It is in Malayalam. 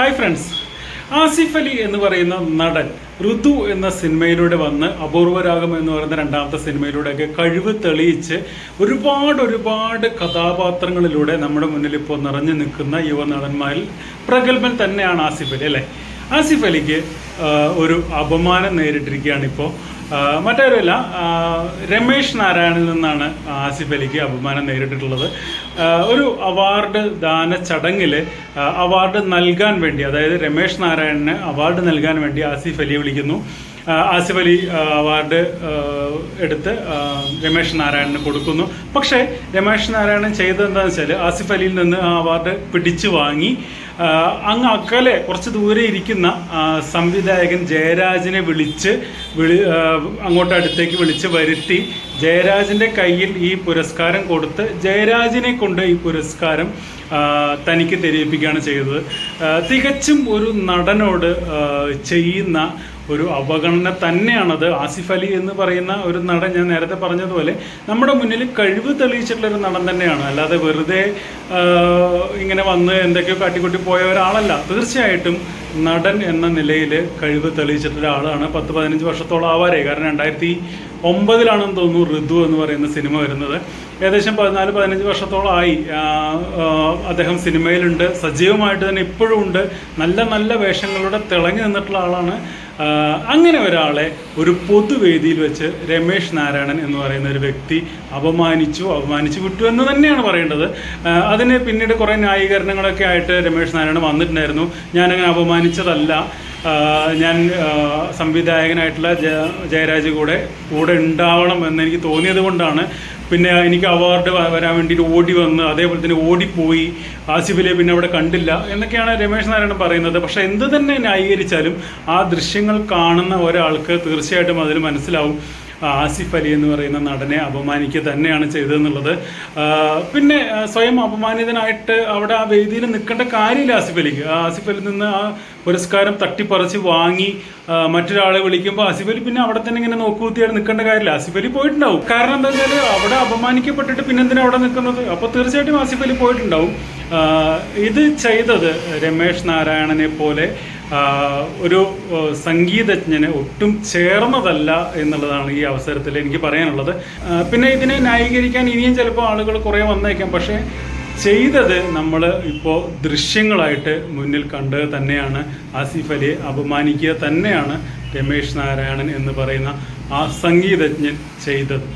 ഹായ് ഫ്രണ്ട്സ് ആസിഫ് അലി എന്ന് പറയുന്ന നടൻ ഋതു എന്ന സിനിമയിലൂടെ വന്ന് അപൂർവരാഗം എന്ന് പറയുന്ന രണ്ടാമത്തെ സിനിമയിലൂടെയൊക്കെ കഴിവ് തെളിയിച്ച് ഒരുപാട് ഒരുപാട് കഥാപാത്രങ്ങളിലൂടെ നമ്മുടെ മുന്നിൽ ഇപ്പോൾ നിറഞ്ഞു നിൽക്കുന്ന യുവനടന്മാരിൽ പ്രഗത്ഭൻ തന്നെയാണ് ആസിഫ് അലി അല്ലേ? ആസിഫ് അലിക്ക് ഒരു അപമാനം നേരിട്ടിരിക്കുകയാണ് ഇപ്പോൾ മറ്റാരുമല്ല രമേശ് നാരായണിൽ നിന്നാണ് ആസിഫ് അലിക്ക് അപമാനം നേരിട്ടിട്ടുള്ളത്. ഒരു അവാർഡ് ദാന ചടങ്ങിൽ അവാർഡ് നൽകാൻ വേണ്ടി അതായത് രമേശ് നാരായണന് അവാർഡ് നൽകാൻ വേണ്ടി ആസിഫ് അലിയെ വിളിക്കുന്നു. ആസിഫ് അലി അവാർഡ് എടുത്ത് രമേശ് നാരായണന് കൊടുക്കുന്നു. പക്ഷേ രമേശ് നാരായണൻ ചെയ്തത് എന്താണെന്ന് വെച്ചാൽ ആസിഫ് അലിയിൽ നിന്ന് ആ അവാർഡ് പിടിച്ചു വാങ്ങി. അങ്ങ് അക്കലെ കുറച്ച് ദൂരെ ഇരിക്കുന്ന സംവിധായകൻ ജയരാജിനെ വിളിച്ച് വിളി അങ്ങോട്ട് അടുത്തേക്ക് വിളിച്ച് വരുത്തി ജയരാജിന്റെ കയ്യിൽ ഈ പുരസ്കാരം കൊടുത്ത് ജയരാജിനെ കൊണ്ട് ഈ പുരസ്കാരം തനിക്ക് തെരയിപ്പിക്കുകയാണ് ചെയ്തത്. തികച്ചും ഒരു നടനോട് ചെയ്യുന്ന ഒരു അവഗണന തന്നെയാണത്. ആസിഫ് അലി എന്ന് പറയുന്ന ഒരു നടൻ ഞാൻ നേരത്തെ പറഞ്ഞതുപോലെ നമ്മുടെ മുന്നിൽ കഴിവ് തെളിയിച്ചിട്ടുള്ള ഒരു നടൻ തന്നെയാണ്. അല്ലാതെ വെറുതെ ഇങ്ങനെ വന്ന് എന്തൊക്കെയോ കാട്ടിക്കൂട്ടി പോയ ഒരാളല്ല. തീർച്ചയായിട്ടും നടൻ എന്ന നിലയിൽ കഴിവ് തെളിയിച്ചിട്ടുള്ള ആളാണ് പത്ത് പതിനഞ്ച് വർഷത്തോളം ആവാറേ. കാരണം രണ്ടായിരത്തി ഒമ്പതിലാണെന്ന് തോന്നുന്നു ഋതു എന്ന് പറയുന്ന സിനിമ വരുന്നത്. ഏകദേശം പതിനാല് പതിനഞ്ച് വർഷത്തോളം ആയി. ആ, ആ, അദ്ദേഹം സിനിമയിലുണ്ട്. സജീവമായിട്ട് തന്നെ ഇപ്പോഴും ഉണ്ട്. നല്ല നല്ല വേഷങ്ങളുടെ തിളങ്ങി നിന്നിട്ടുള്ള ആളാണ്. അങ്ങനെ ഒരാളെ ഒരു പൊതുവേദിയിൽ വെച്ച് രമേശ് നാരായണൻ എന്ന് പറയുന്ന ഒരു വ്യക്തി അപമാനിച്ചു അപമാനിച്ചു വിട്ടു എന്ന് തന്നെയാണ് പറയേണ്ടത്. അതിന് പിന്നീട് കുറേ ന്യായീകരണങ്ങളൊക്കെ ആയിട്ട് രമേശ് നാരായണൻ വന്നിട്ടുണ്ടായിരുന്നു. ഞാനങ്ങനെ അപമാനിച്ചതല്ല. ഞാൻ സംവിധായകനായിട്ടുള്ള ജയ ജയരാജ് കൂടെ കൂടെ ഉണ്ടാവണം എന്ന് എനിക്ക് തോന്നിയത് കൊണ്ടാണ്. പിന്നെ എനിക്ക് അവാർഡ് വരാൻ വേണ്ടിയിട്ട് ഓടി വന്ന് അതേപോലെ തന്നെ ഓടിപ്പോയി. ആസിഫിലെ പിന്നെ അവിടെ കണ്ടില്ല. എന്നൊക്കെയാണ് രമേശ് നാരായണൻ പറയുന്നത്. പക്ഷേ എന്ത് തന്നെ ന്യായീകരിച്ചാലും ആ ദൃശ്യങ്ങൾ കാണുന്ന ഒരാൾക്ക് തീർച്ചയായിട്ടും അതിൽ മനസ്സിലാവും. ആസിഫ് അലി എന്ന് പറയുന്ന നടനെ അപമാനിക്കുക തന്നെയാണ് ചെയ്തതെന്നുള്ളത്. പിന്നെ സ്വയം അപമാനിതനായിട്ട് അവിടെ ആ വേദിയിൽ നിൽക്കേണ്ട കാര്യമില്ല ആസിഫ് അലിക്ക്. ആസിഫ് അലിയിൽ നിന്ന് ആ പുരസ്കാരം തട്ടിപ്പറിച്ച് വാങ്ങി മറ്റൊരാളെ വിളിക്കുമ്പോൾ ആസിഫ് അലി പിന്നെ അവിടെ തന്നെ ഇങ്ങനെ നോക്കുകൂത്തിയായിട്ട് നിൽക്കേണ്ട കാര്യമില്ല. ആസിഫ് അലി പോയിട്ടുണ്ടാവും. കാരണം എന്താ വെച്ചാൽ അവിടെ അപമാനിക്കപ്പെട്ടിട്ട് പിന്നെ എന്തിനാ അവിടെ നിൽക്കുന്നത്? അപ്പോൾ തീർച്ചയായിട്ടും ആസിഫ് അലി പോയിട്ടുണ്ടാവും. ഇത് ചെയ്തത് രമേശ് നാരായണനെ പോലെ ഒരു സംഗീതജ്ഞന് ഒട്ടും ചേർന്നതല്ല എന്നുള്ളതാണ് ഈ അവസരത്തിൽ എനിക്ക് പറയാനുള്ളത്. പിന്നെ ഇതിനെ ന്യായീകരിക്കാൻ ഇനിയും ചിലപ്പോൾ ആളുകൾ കുറേ വന്നേക്കാം. പക്ഷേ ചെയ്തത് നമ്മൾ ഇപ്പോൾ ദൃശ്യങ്ങളായിട്ട് മുന്നിൽ കണ്ട് തന്നെയാണ്. ആസിഫ് അലിയെ അപമാനിക്കുക തന്നെയാണ് രമേശ് നാരായണൻ എന്ന് പറയുന്ന ആ സംഗീതജ്ഞൻ ചെയ്തത്.